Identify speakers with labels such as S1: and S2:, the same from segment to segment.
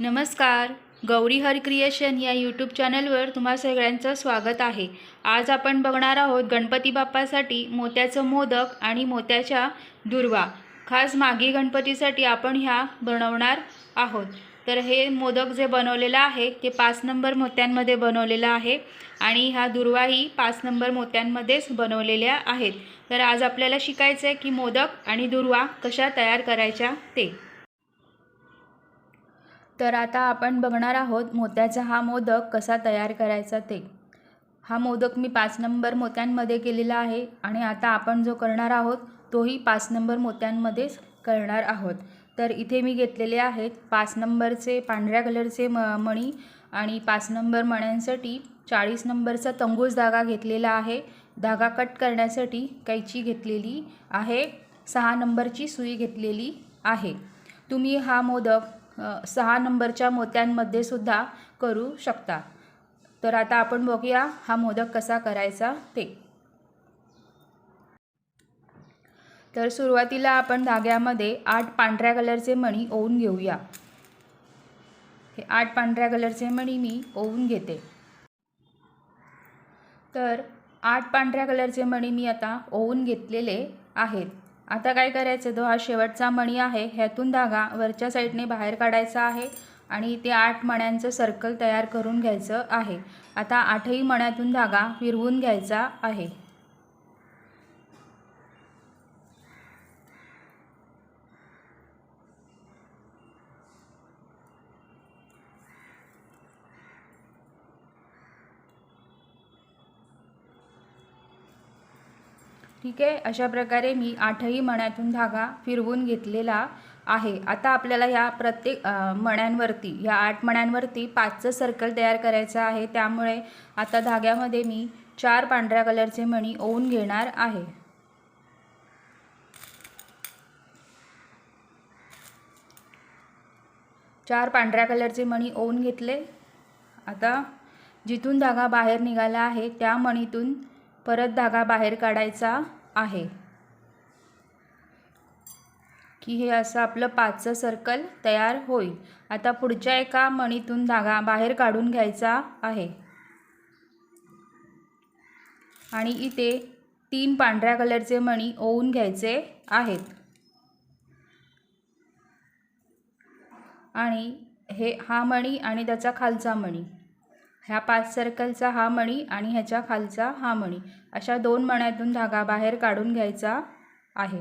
S1: नमस्कार. गौरी हर क्रिएशन या यूट्यूब चॅनलवर तुम्हा सगळ्यांचं स्वागत आहे. आज आपण बघणार आहोत गणपती बाप्पासाठी मोत्याचं मोदक आणि मोत्याच्या दुर्वा. खास मागी गणपतीसाठी आपण ह्या बनवणार आहोत. तर हे मोदक जे बनवलेलं आहे ते पाच नंबर मोत्यांमध्ये बनवलेलं आहे आणि ह्या दुर्वाही पाच नंबर मोत्यांमध्येच बनवलेल्या आहेत. तर आज आपल्याला शिकायचं आहे की मोदक आणि दुर्वा कशा तयार करायच्या ते. तर आता आपण बघणार आहोत मोत्याचा हा मोदक कसा तयार करायचा ते. हा मोदक मी पाच नंबर मोत्यांमध्ये केलेला आहे आणि आता आपण जो करणार आहोत तोही पाच नंबर मोत्यांमध्येच करणार आहोत. तर इथे मी घेतलेले आहेत पाच नंबरचे पांढऱ्या कलरचे म मणी आणि पाच नंबर मण्यांसाठी चाळीस नंबरचा तंगूस धागा घेतलेला आहे. धागा कट करण्यासाठी कैची घेतलेली आहे. सहा नंबरची सुई घेतलेली आहे. तुम्ही हा मोदक सहा नंबरच्या मोत्यांमध्ये सुद्धा करू शकता. तर आता आपण बघूया हा मोदक कसा करायचा ते. तर सुरुवातीला आपण धाग्यामध्ये आठ पांढऱ्या कलरचे मणी ओवून घेऊया. हे आठ पांढऱ्या कलरचे मणी मी ओवून घेते. तर आठ पांढऱ्या कलरचे मणी मी आता ओवून घेतलेले आहेत. आता काय करायचं? तो हा शेवटचा मणी आहे ह्यातून धागा वरच्या साईडने बाहेर काढायचा आहे आणि ते आठ मण्यांचं सर्कल तयार करून घ्यायचं आहे. आता आठही मण्यातून धागा फिरवून घ्यायचा आहे. ठीक आहे? अशा प्रकारे मी आठही मण्यातून धागा फिरवून घेतलेला आहे. आता आपल्याला ह्या प्रत्येक मण्यांवरती या आठ मण्यांवरती पाचचं सर्कल तयार करायचं आहे. त्यामुळे आता धाग्यामध्ये मी चार पांढऱ्या कलरचे मणी ओवून घेणार आहे. चार पांढऱ्या कलरचे मणी ओवून घेतले. आता जिथून धागा बाहेर निघाला आहे त्या मणीतून परत धागा बाहेर काढायचा. आहे. की हे असं आपलं पाचचं सर्कल तयार होईल. आता पुढच्या एका मणीतून धागा बाहेर काढून घ्यायचा आहे. आणि इथे तीन पांढऱ्या कलरचे मणी ओवून घ्यायचे आहेत. आणि हे हा मणी आणि त्याचा खालचा मणी. ह्या पाच सर्कलचा हा मणी आणि ह्याच्या खालचा हा मणी. अशा दोन मण्यातून धागा बाहेर काढून घ्यायचा आहे.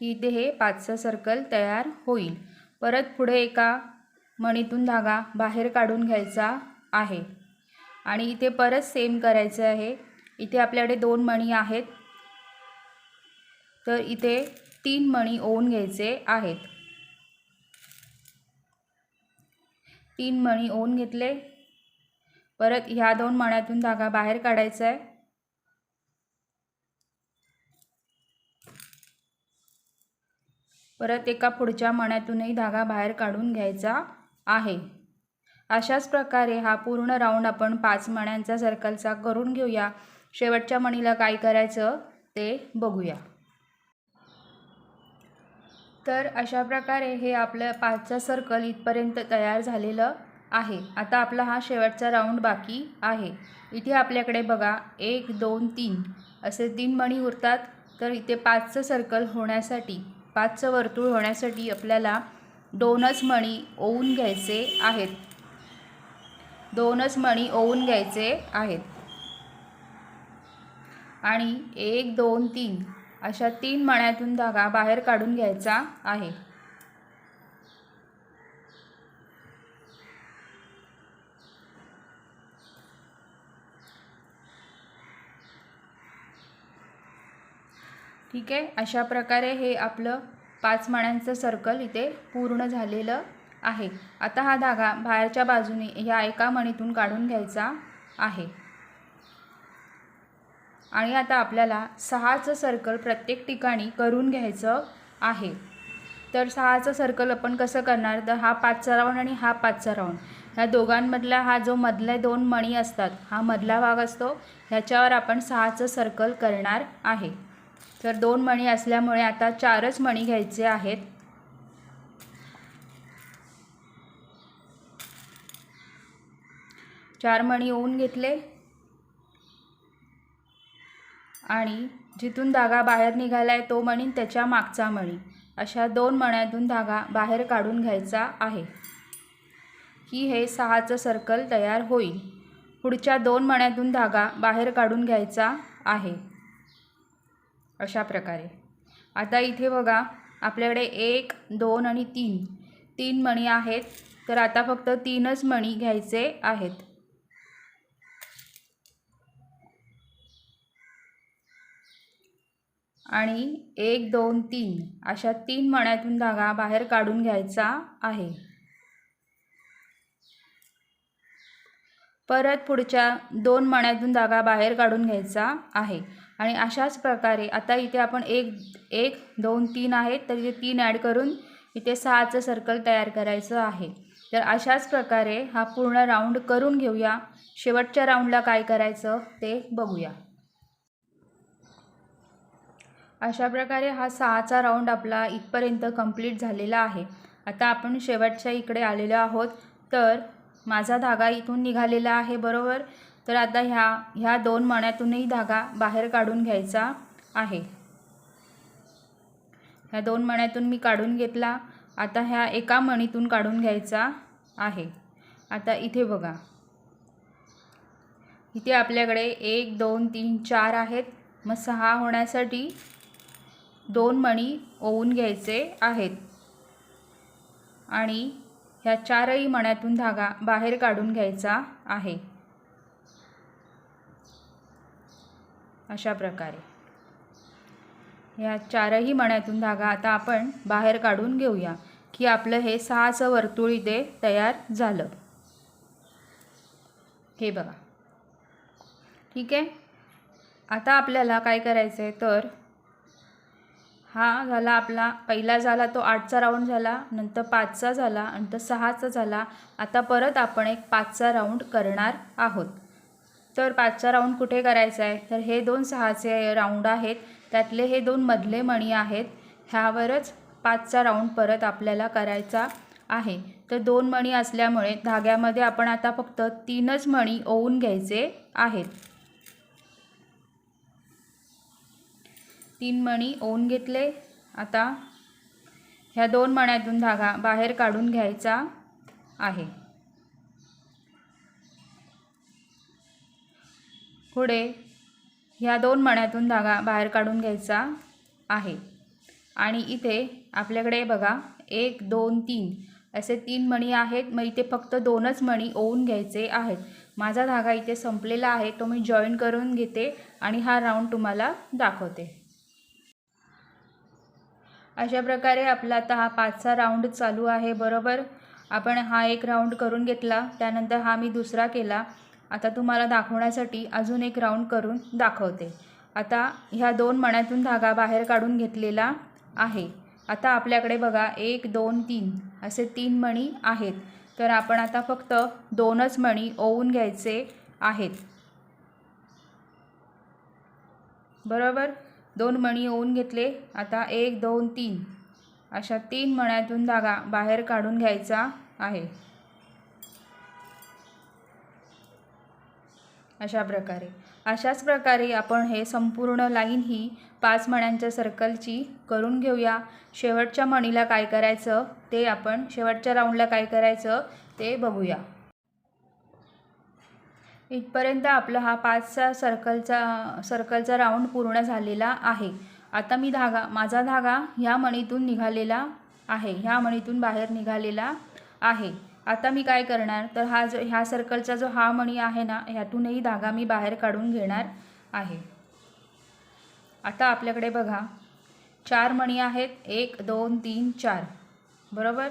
S1: की इथे हे पाचचं सर्कल तयार होईल. परत पुढे एका मणीतून धागा बाहेर काढून घ्यायचा आहे. आणि इथे परत सेम करायचं आहे. इथे आपल्याकडे दोन मणी आहेत. तर इथे तीन मणी ओवून घ्यायचे आहेत. तीन मणी ओन घेतले. परत ह्या दोन मण्यातून धागा बाहेर काढायचा आहे परत एका पुढच्या मण्यातूनही धागा बाहेर काढून घ्यायचा आहे. अशाच प्रकारे हा पूर्ण राऊंड आपण पाच मण्यांचा सर्कलचा करून घेऊया. शेवटच्या मणीला काय करायचं ते बघूया. तर अशा प्रकारे हे आपलं पाचचं सर्कल इथपर्यंत तयार झालेलं आहे. आता आपला हा शेवटचा राऊंड बाकी आहे. इथे आपल्याकडे बघा एक दोन तीन. असे तीन मणी उरतात. तर इथे पाचचं सर्कल होण्यासाठी पाचचं वर्तुळ होण्यासाठी आपल्याला दोनच मणी ओवून घ्यायचे आहेत. दोनच मणी ओवून घ्यायचे आहेत. आणि एक दोन तीन. अशा तीन मण्यातून धागा बाहेर काढून घ्यायचा आहे. ठीक आहे? अशा प्रकारे हे आपलं पाच मण्यांचं सर्कल इथे पूर्ण झालेलं आहे. आता हा धागा बाहेरच्या बाजूने ह्या एका मणीतून काढून घ्यायचा आहे. आणि आता आपल्याला सहाचं सर्कल प्रत्येक ठिकाणी करून घ्यायचं आहे. तर सहाचं सर्कल आपण कसं करणार? तर हा पाचचा राऊंड आणि हा पाचचा राऊंड ह्या दोघांमधला हा जो मधले दोन मणी असतात हा मधला भाग असतो ह्याच्यावर आपण सहाचं सर्कल करणार आहे. तर दोन मणी असल्यामुळे आता चारच मणी घ्यायचे आहेत. चार मणी ओवून घेतले. आणि जिथून धागा बाहेर निघाला आहे तो मणी त्याच्या मागचा मणी. अशा दोन मण्यातून धागा बाहेर काढून घ्यायचा आहे. की हे सहाचं सर्कल तयार होईल. पुढच्या दोन मण्यातून धागा बाहेर काढून घ्यायचा आहे. अशा प्रकारे. आता इथे बघा आपल्याकडे एक दोन आणि तीन. तीन मणी आहेत. तर आता फक्त तीनच मणी घ्यायचे आहेत. आणि एक दोन तीन अशा तीन मण्यातून धागा बाहेर काढून घ्यायचा आहे. परत पुढच्या दोन मण्यातून धागा बाहेर काढून घ्यायचा आहे. आणि अशाच प्रकारे आता इथे आपण एक एक दोन तीन आहेत तर इथे तीन ॲड करून इथे सहाचं सर्कल तयार करायचं आहे. तर अशाच प्रकारे हा पूर्ण राऊंड करून घेऊया. शेवटच्या राऊंडला काय करायचं ते बघूया. अशा प्रकारे हा सहाचा राऊंड आपला इथपर्यंत कंप्लीट झालेला आहे. आता आपण शेवटच्या इकडे आलेलो आहोत. तर माझा धागा इथून निघालेला आहे बरोबर? तर आता ह्या ह्या दोन मण्यातूनही धागा बाहेर काढून घ्यायचा आहे. ह्या दोन मण्यातून मी काढून घेतला. आता ह्या एका मणीतून काढून घ्यायचा आहे. आता इथे बघा. इथे आपल्याकडे एक दोन तीन चार आहेत. मग सहा होण्यासाठी दोन मणी ओवून घ्यायचे आहेत. आणि ह्या चारही मण्यातून धागा बाहेर काढून घ्यायचा आहे. अशा प्रकारे. ह्या चारही मण्यातून धागा आता आपण बाहेर काढून घेऊया की आपलं हे सहाचं वर्तुळ इथे तयार झालं. हे बघा. ठीक आहे? आता आपल्याला काय करायचं आहे तर हा झाला आपला. पहिला झाला तो आठचा राऊंड झाला नंतर पाचचा झाला नंतर सहाचा झाला. आता परत आपण एक पाचचा राऊंड करणार आहोत. तर पाचचा राऊंड कुठे करायचा आहे? तर हे दोन सहाचे राऊंड आहेत. त्यातले हे दोन मधले मणी आहेत. ह्यावरच पाचचा राऊंड परत आपल्याला करायचा आहे. तर दोन मणी असल्यामुळे धाग्यामध्ये आपण आता फक्त तीनच मणी ओवून घ्यायचे आहेत. तीन मणी ओन घेतले. आता ह्या दोन मण्यातून धागा बाहेर काढून घ्यायचा आहे. पुढे ह्या दोन मण्यातून धागा बाहेर काढून घ्यायचा आहे. आणि इथे आपल्याकडे बघा एक दोन तीन असे तीन मणी आहेत. मग इथे फक्त दोनच मणी ओवून घ्यायचे आहेत. माझा धागा इथे संपलेला आहे. तो मी जॉईन करून घेते आणि हा राऊंड तुम्हाला दाखवते. अशा प्रकारे आपला आता हा पाचचा राऊंड चालू आहे बरोबर? आपण हा एक राऊंड करून घेतला त्यानंतर हा मी दुसरा केला. आता तुम्हाला दाखवण्यासाठी अजून एक राऊंड करून दाखवते. आता ह्या दोन मण्यातून धागा बाहेर काढून घेतलेला आहे. आता आपल्याकडे बघा एक दोन तीन असे तीन मणी आहेत. तर आपण आता फक्त दोनच मणी ओवून घ्यायचे आहेत. बरोबर? दोन मणी ओवून घेतले. आता एक दोन तीन. अशा तीन मण्यातून धागा बाहेर काढून घ्यायचा आहे. अशा प्रकारे. अशाच प्रकारे आपण हे संपूर्ण लाईन ही पाच मण्यांच्या सर्कलची करून घेऊया. शेवटच्या मणीला काय करायचं ते आपण शेवटच्या राऊंडला काय करायचं ते बघूया. इथपर्यंत आपला हा पाचचा सर्कलचा सर्कलचा राऊंड पूर्ण झालेला आहे. आता मी धागा माझा धागा ह्या मणीतून निघालेला आहे. ह्या मणीतून बाहेर निघालेला आहे. आता मी काय करणार? तर हा जो ह्या सर्कलचा जो हा मणी आहे ना ह्यातूनही धागा मी बाहेर काढून घेणार आहे. आता आपल्याकडे बघा. चार मणी आहेत. एक दोन तीन चार. बरोबर?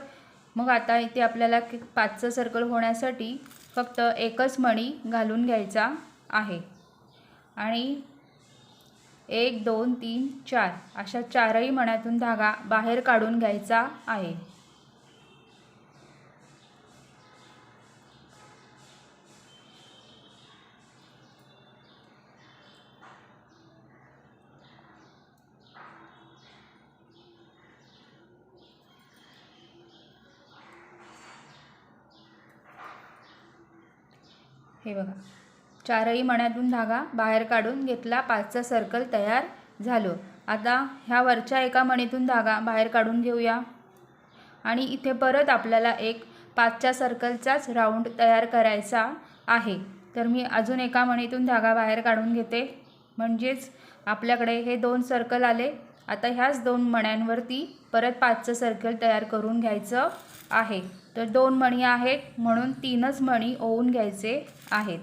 S1: मग आता इथे आपल्याला पाचचं सर्कल होण्यासाठी फक्त एकच मणी घालून घ्यायचा आहे. आणि एक दोन तीन चार अशा चारही मण्यातून धागा बाहेर काढून घ्यायचा आहे. हे बघा. चारही मण्यातून धागा बाहेर काढून घेतला पाचचा सर्कल तयार झालो. आता ह्या वरच्या एका मणीतून धागा बाहेर काढून घेऊया. आणि इथे परत आपल्याला एक पाचच्या सर्कलचाच राऊंड तयार करायचा आहे. तर मी अजून एका मणीतून धागा बाहेर काढून घेते. म्हणजेच आपल्याकडे हे दोन सर्कल आले. आता ह्याच दोन मण्यांवरती परत पाचचं सर्कल तयार करून घ्यायचं आहे. तर दोन मणी आहेत म्हणून तीनच मणी ओवून घ्यायचे आहेत.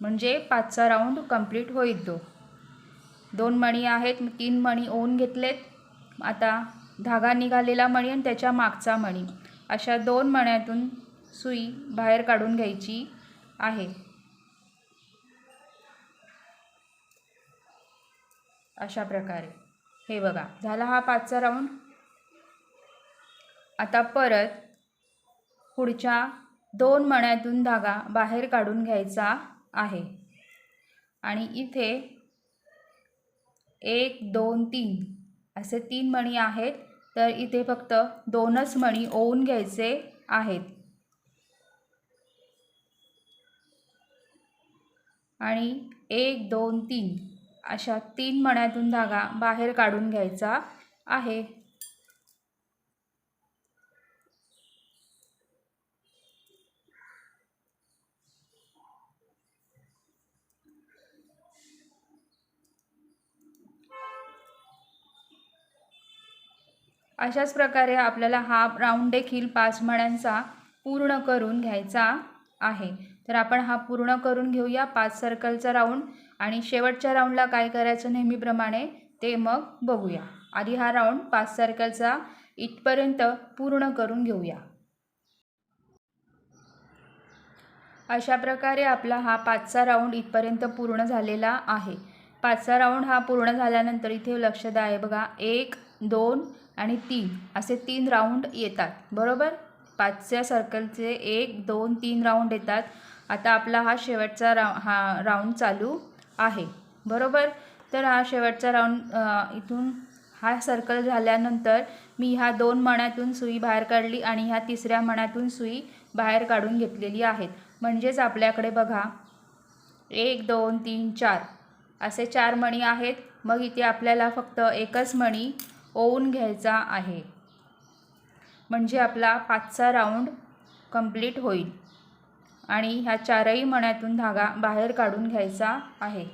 S1: म्हणजे पाचचा राऊंड कंप्लीट होईल तो. दोन मणी आहेत तीन मणी ओवून घेतलेत. आता धागा निघालेला मणी आणि त्याच्या मागचा मणी. अशा दोन मण्यातून सुई बाहेर काढून घ्यायची आहे. अशा प्रकारे. हे बघा झाला हा पाचचा राऊंड. आता परत पुढच्या दोन मण्यातून धागा बाहेर काढून घ्यायचा आहे. आणि इथे एक दोन तीन असे तीन मणी आहेत तर इथे फक्त दोनच मणी ओवून घ्यायचे आहेत. आणि एक दोन तीन अशा तीन मण्यातून धागा बाहेर काढून घ्यायचा आहे. अशाच प्रकारे आपल्याला हा राऊंड देखील पाच मण्यांचा पूर्ण करून घ्यायचा आहे. तर आपण हा पूर्ण करून घेऊया पाच सर्कलचा राऊंड आणि शेवटच्या राऊंडला काय करायचं नेहमीप्रमाणे ते मग बघूया. आधी हा राऊंड पाच सर्कलचा इथपर्यंत पूर्ण करून घेऊया. अशा प्रकारे आपला हा पाचचा राऊंड इथपर्यंत पूर्ण झालेला आहे. पाचचा राऊंड हा पूर्ण झाल्यानंतर इथे लक्ष द्या आहे बघा. एक दोन आणि तीन असे तीन राऊंड येतात. बरोबर? पाचच्या सर्कलचे एक दोन तीन राऊंड येतात. आता आपला हा शेवटचा राऊ हा राऊंड चालू आहे. बरोबर? तर हा शेवटचा राऊंड इथून हा सर्कल झाल्यानंतर मी ह्या दोन मण्यातून सुई बाहेर काढली आणि ह्या तिसऱ्या मण्यातून सुई बाहेर काढून घेतलेली आहेत. म्हणजेच आपल्याकडे बघा एक दोन तीन चार. असे चार मणी आहेत. मग इथे आपल्याला फक्त एकच मणी ओवून घ्यायचा आहे. म्हणजे आपला पाचचा राऊंड कंप्लीट होईल. आणि ह्या चारही मण्यातून धागा बाहेर काढून घ्यायचा आहे.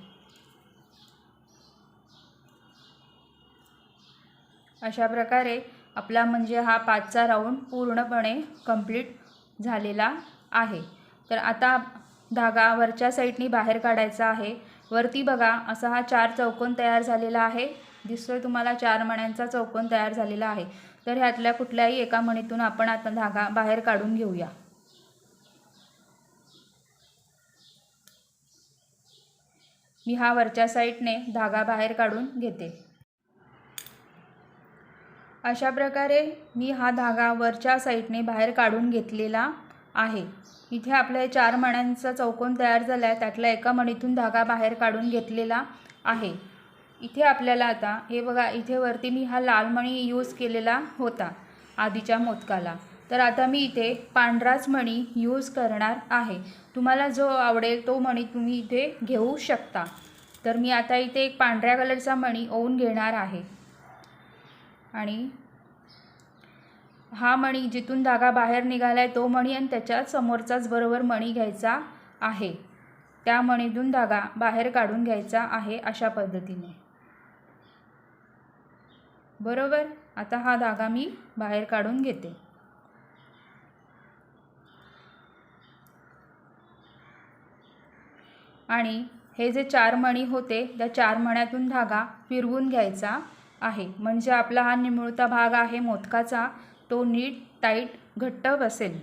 S1: अशा प्रकारे आपला म्हणजे हा पाचचा राऊंड पूर्णपणे कंप्लीट झालेला आहे. तर आता धागा वरच्या साईडनी बाहेर काढायचा आहे. वरती बघा असा हा चार चौकोन तयार झालेला आहे. दिसतोय. तुम्हाला चार मण्यांचा चौकोन तयार झालेला आहे. तर ह्यातल्या कुठल्याही एका मणीतून आपण आता धागा बाहेर काढून घेऊया. मी हा वरच्या साईडने धागा बाहेर काढून घेते. अशा प्रकारे मी हा धागा वरच्या साईडने बाहेर काढून घेतलेला आहे. इथे आपल्या चार मण्यांचा चौकोन तयार झाला आहे त्यातल्या एका मणीतून धागा बाहेर काढून घेतलेला आहे. इथे आपल्याला आता हे बघा इथे वरती मी हा लाल मणी यूज केलेला होता आधीच्या मोदकाला. तर आता मी इथे पांढराच मणी यूज करणार आहे. तुम्हाला जो आवडेल तो मणी तुम्ही इथे घेऊ शकता. तर मी आता इथे एक पांढऱ्या कलरचा मणी ओवून घेणार आहे. आणि हा मणी जिथून धागा बाहेर निघाला आहे तो मणी आणि त्याच्या समोरचाच बरोबर मणी घ्यायचा आहे. त्या मणीतून धागा बाहेर काढून घ्यायचा आहे अशा पद्धतीने. बरोबर? आता हा धागा मी बाहेर काढून घेते. आणि हे जे चार मणी होते त्या चार मण्यातून धागा फिरवून घ्यायचा आहे. म्हणजे आपला हा निमुळता भाग आहे मोदकाचा. तो नीट टाईट घट्ट बसेल.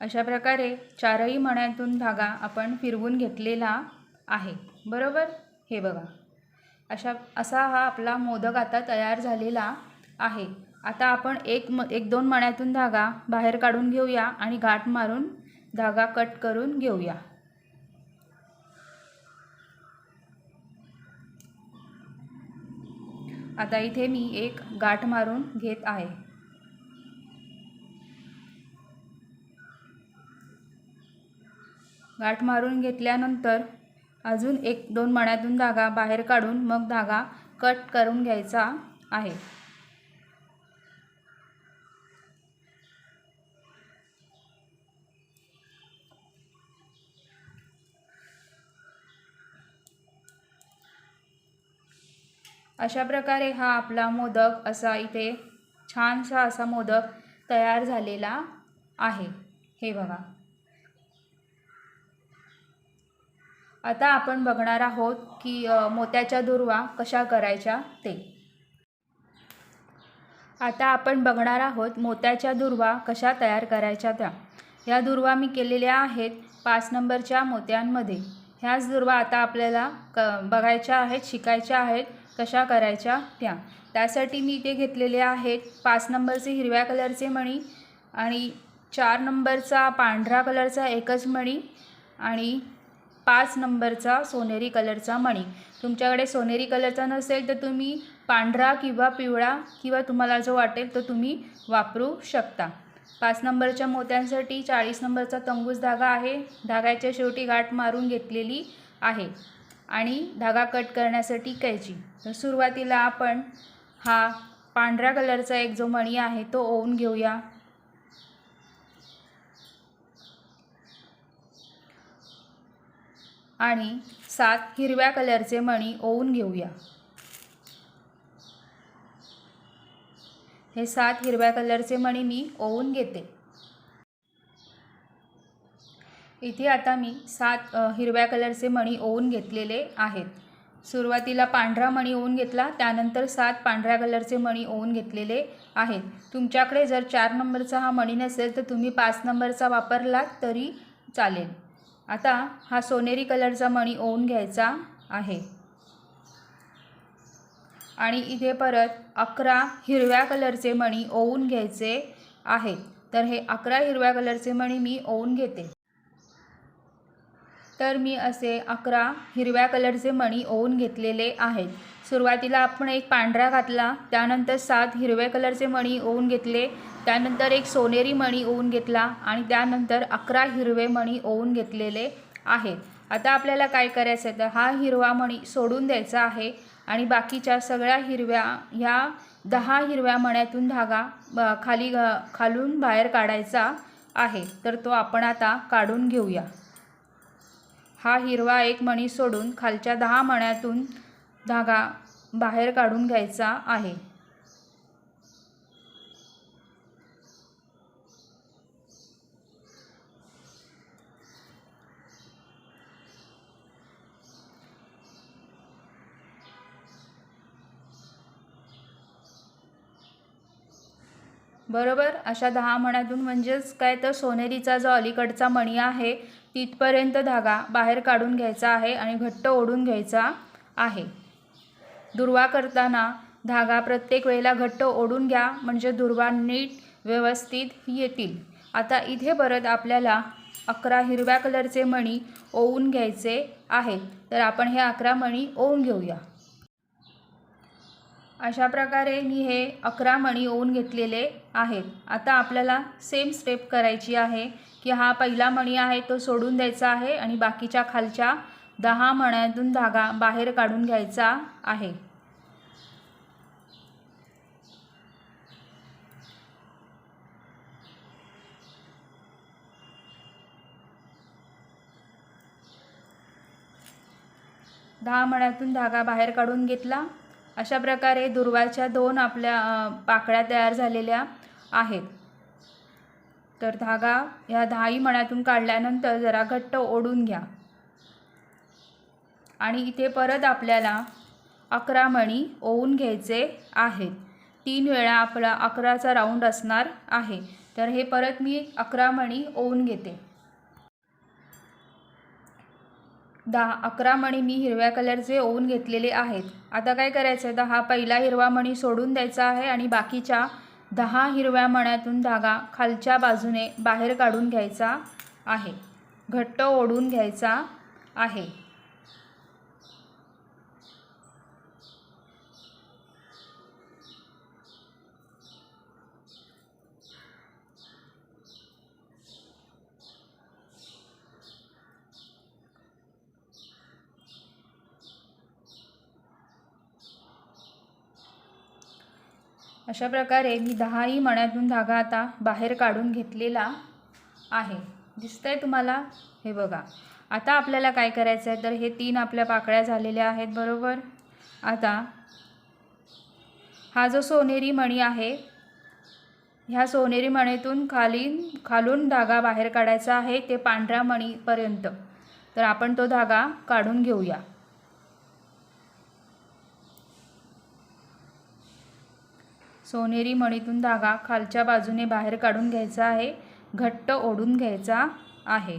S1: अशा प्रकारे चारही मण्यातून धागा आपण फिरवून घेतलेला आहे. बरोबर? हे बघा. अशा असा हा आपला मोदक आता तयार झालेला आहे. आता आपण एक म एक दोन मण्यातून धागा बाहेर काढून घेऊया आणि गाठ मारून धागा कट करून घेऊया. आता इथे मी एक गाठ मारून घेत आहे. गाठ मारून घेतल्यानंतर अजून एक दोन मण्यातून धागा बाहेर काढून मग धागा कट करून घ्यायचा आहे. अशा प्रकारे हा आपला मोदक असा इथे छानसा असा मोदक तयार झालेला आहे. हे बघा. आता आपण बघणार आहोत की मोत्याच्या दुर्वा कशा करायच्या ते. आता आपण बघणार आहोत मोत्याच्या दुर्वा कशा तयार करायच्या त्या. ह्या दुर्वा मी केलेल्या आहेत पाच नंबरच्या मोत्यांमध्ये. ह्याच दुर्वा आता आपल्याला क बघायच्या आहेत शिकायच्या आहेत कशा करायच्या त्या. त्यासाठी मी इथे घेतलेले आहेत पाच नंबरचे हिरव्या कलरचे मणी आणि चार नंबरचा पांढरा कलरचा एकच मणी आणि पाच नंबरचा सोनेरी कलरचा मणी. तुमच्याकडे सोनेरी कलरचा नसेल तर तुम्ही पांढरा किंवा पिवळा किंवा तुम्हाला जो वाटेल तो तुम्ही वापरू शकता. पाच नंबरच्या मोत्यांसाठी चाळीस नंबरचा तंगूस धागा आहे. धाग्याच्या शेवटी गाठ मारून घेतलेली आहे. आणि धागा कट करण्यासाठी कैची. तर सुरुवातीला आपण हा पांढऱ्या कलरचा एक जो मणी आहे तो ओवून घेऊया. आणि सात हिरव्या कलरचे मणी ओवून घेऊया. हे सात हिरव्या कलरचे मणी मी ओवून घेते. इथे आता मी सात हिरव्या कलरचे मणी ओवून घेतलेले आहेत. सुरुवातीला पांढरा मणी ओवून घेतला त्यानंतर सात पांढऱ्या कलरचे मणी ओवून घेतलेले आहेत. तुमच्याकडे जर चार नंबरचा हा मणी नसेल तर तुम्ही पाच नंबरचा वापरलात तरी चालेल. आता हा सोनेरी कलरचा मणी ओवून घ्यायचा आहे. आणि इथे परत अकरा हिरव्या कलरचे मणी ओवून घ्यायचे आहेत तर हे अकरा हिरव्या कलरचे मणी मी ओवून घेते. तर मी असे अकरा हिरव्या कलरचे मणी ओवून घेतलेले आहेत. सुरुवातीला आपण एक पांढरा घातला त्यानंतर सात हिरव्या कलरचे मणी ओवून घेतले त्यानंतर एक सोनेरी मणी ओवून घेतला आणि त्यानंतर अकरा हिरवे मणी ओवून घेतलेले आहेत आता आपल्याला काय करायचं आहे? तर हा हिरवा मणी सोडून द्यायचा आहे आणि बाकीच्या सगळ्या हिरव्या ह्या दहा हिरव्या मण्यातून धागा ब- खाली घ- खालून बाहेर काढायचा आहे. तर तो आपण आता काढून घेऊया. हा हिरवा एक मणी सोडून खालच्या दहा मण्यातून धागा बाहेर काढून घ्यायचा आहे. बरोबर? अशा दहा मण्यातून म्हणजेच काय तर सोनेरीचा जो अलीकडचा मणी आहे तिथपर्यंत धागा बाहेर काढून घ्यायचा आहे आणि घट्ट ओढून घ्यायचा आहे. दुर्वा करताना धागा प्रत्येक वेळेला घट्ट ओढून घ्या म्हणजे दुर्वा नीट व्यवस्थित येतील. आता इथे परत आपल्याला अकरा हिरव्या कलरचे मणी ओवून घ्यायचे आहेत. तर आपण हे अकरा मणी ओवून घेऊया. अशा प्रकारे मी हे अकरा मणी ओवून घेतलेले आहेत. आता आपल्याला सेम स्टेप करायची आहे की हा पहिला मणी आहे तो सोडून द्यायचा आहे आणि बाकीच्या खालच्या दहा मण्यातून धागा बाहेर काढून घ्यायचा आहे. दहा मण्यातून धागा बाहेर काढून घेतला. अशा प्रकारे दुर्वाच्या दोन आपल्या पाकळ्या तयार झालेल्या आहेत. तर धागा ह्या दहाही मण्यातून काढल्यानंतर जरा घट्ट ओढून घ्या. आणि इथे परत आपल्याला अकरा मणी ओवून घ्यायचे आहेत. तीन वेळा आपला अकराचा राऊंड असणार आहे. तर हे परत मी अकरा मणी ओवून घेते. दहा अकरा मणी मी हिरव्या कलरचे ओवून घेतलेले आहेत. आता काय करायचं आहे दहा पहिला हिरवा मणी सोडून द्यायचा आहे आणि बाकीच्या दहा हिरव्या मण्यातून धागा खालच्या बाजूने बाहेर काढून घ्यायचा आहे. घट्ट ओढून घ्यायचा आहे. अशा प्रकारे मी दहाही मण्यातून धागा आता बाहेर काढून घेतलेला आहे. दिसतंय तुम्हाला? हे बघा. आता आपल्याला काय करायचं आहे? तर हे तीन आपल्या पाकळ्या झालेल्या आहेत बरोबर? आता हा जो सोनेरी मणी आहे ह्या सोनेरी मणीतून खाली खालून धागा बाहेर काढायचा आहे ते पांढऱ्या मणीपर्यंत. तर आपण तो धागा काढून घेऊया. सोनेरी मणीतून धागा खालच्या बाजूने बाहेर काढून घ्यायचा आहे. घट्ट ओढून घ्यायचा आहे.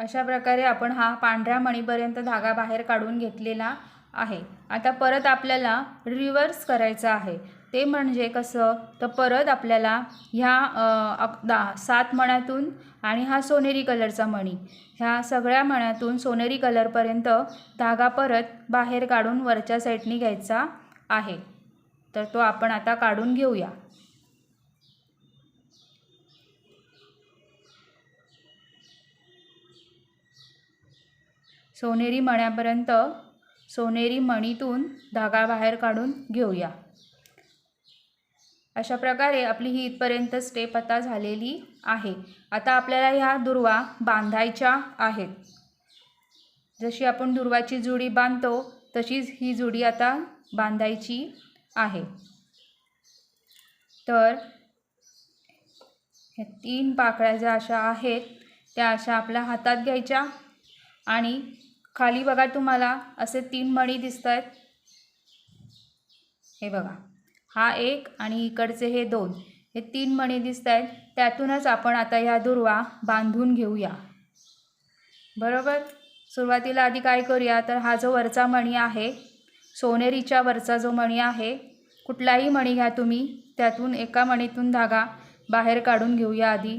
S1: अशा प्रकारे आपण हा पांढऱ्या मणीपर्यंत धागा बाहेर काढून घेतलेला आहे. आता परत आपल्याला रिव्हर्स करायचं आहे. ते म्हणजे कसं? तर परत आपल्याला ह्या दा सात मण्यातून आणि हा सोनेरी कलरचा मणी. ह्या सगळ्या मण्यातून सोनेरी कलरपर्यंत धागा परत बाहेर काढून वरच्या साईडनी घ्यायचा आहे. तर तो आपण आता काढून घेऊया. सोनेरी मण्यापर्यंत सोनेरी मणीतून धागा बाहेर काढून घेऊया. अशा प्रकारे आपली ही इथपर्यंत स्टेप आता झालेली आहे. आता आपल्याला ह्या दुर्वा बांधायच्या आहेत. जशी आपण दुर्वाची जुडी बांधतो तशीच ही जुडी आता बांधायची आहे. तर ह्या तीन पाकळ्या ज्या अशा आहेत त्या अशा आपल्या हातात घ्यायच्या आणि खाली बघा तुम्हाला असे तीन मणी दिसत आहेत हे बघा हा एक आणि इकडचे हे दोन हे तीन मणी दिसत आहेत त्यातूनच आपण आता ह्या दुर्वा बांधून घेऊया. बरोबर? सुरुवातीला आधी काय करूया? तर हा जो वरचा मणी आहे सोनेरीच्या वरचा जो मणी आहे कुठलाही मणी घ्या तुम्ही. त्यातून एका मणीतून धागा बाहेर काढून घेऊया आधी.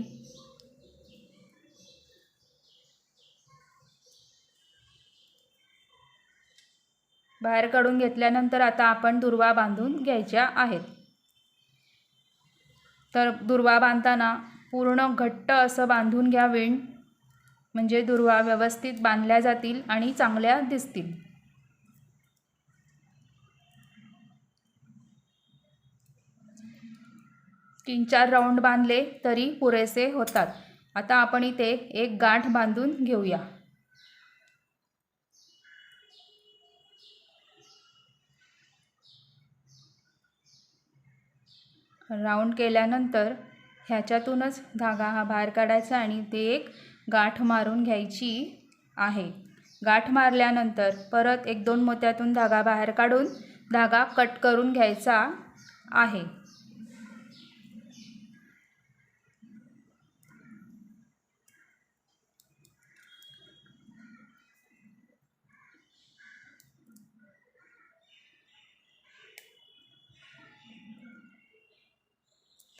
S1: बाहेर काढून घेतल्यानंतर आता आपण दुर्वा बांधून घ्यायच्या आहेत. तर दुर्वा बांधताना पूर्ण घट्ट असं बांधून घ्या विण म्हणजे दुर्वा व्यवस्थित बांधल्या जातील आणि चांगल्या दिसतील. तीन चार राऊंड बांधले तरी पुरेसे होतात. आता आपण इथे एक गाठ बांधून घेऊया. राऊंड केल्यानंतर ह्याच्यातूनच धागा हा बाहेर काढायचा आणि ते एक गाठ मारून घ्यायची आहे. गाठ मारल्यानंतर परत एक दोन मोत्यातून धागा बाहेर काढून धागा कट करून घ्यायचा आहे.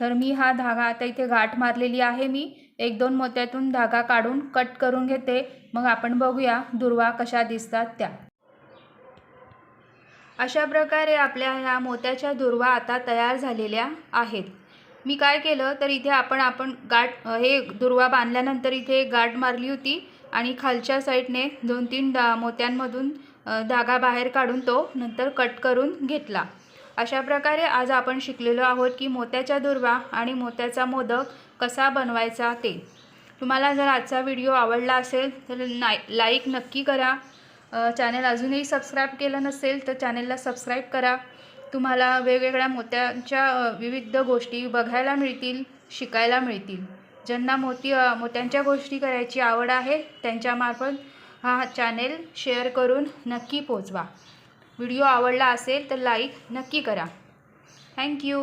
S1: तर मी हा धागा आता इथे गाठ मारलेली आहे. मी एक दोन मोत्यातून धागा काढून कट करून घेते. मग आपण बघूया दुर्वा कशा दिसतात त्या. अशा प्रकारे आपल्या ह्या मोत्याच्या दुर्वा आता तयार झालेल्या आहेत. मी काय केलं तर इथे आपण आपण गाठ हे दुर्वा बांधल्यानंतर इथे गाठ मारली होती आणि खालच्या साईडने दोन तीन डा मोत्यांमधून धागा बाहेर काढून तो नंतर कट करून घेतला. अशा प्रकारे आज आपण शिकलेलो आहोत की मोत्याच्या दुर्वा आणि मोत्याचा मोदक कसा बनवायचा ते. तुम्हाला जर आजचा व्हिडिओ आवडला असेल तर नाय लाईक नक्की करा. चॅनल अजूनही सबस्क्राईब केलं नसेल तर चॅनलला सबस्क्राईब करा. तुम्हाला वेगवेगळ्या मोत्यांच्या विविध गोष्टी बघायला मिळतील शिकायला मिळतील. ज्यांना मोती मोत्यांच्या गोष्टी करायची आवड आहे त्यांच्यामार्फत हा चॅनेल शेअर करून नक्की पोचवा. व्हिडिओ आवडला असेल तर लाईक नक्की करा. थँक्यू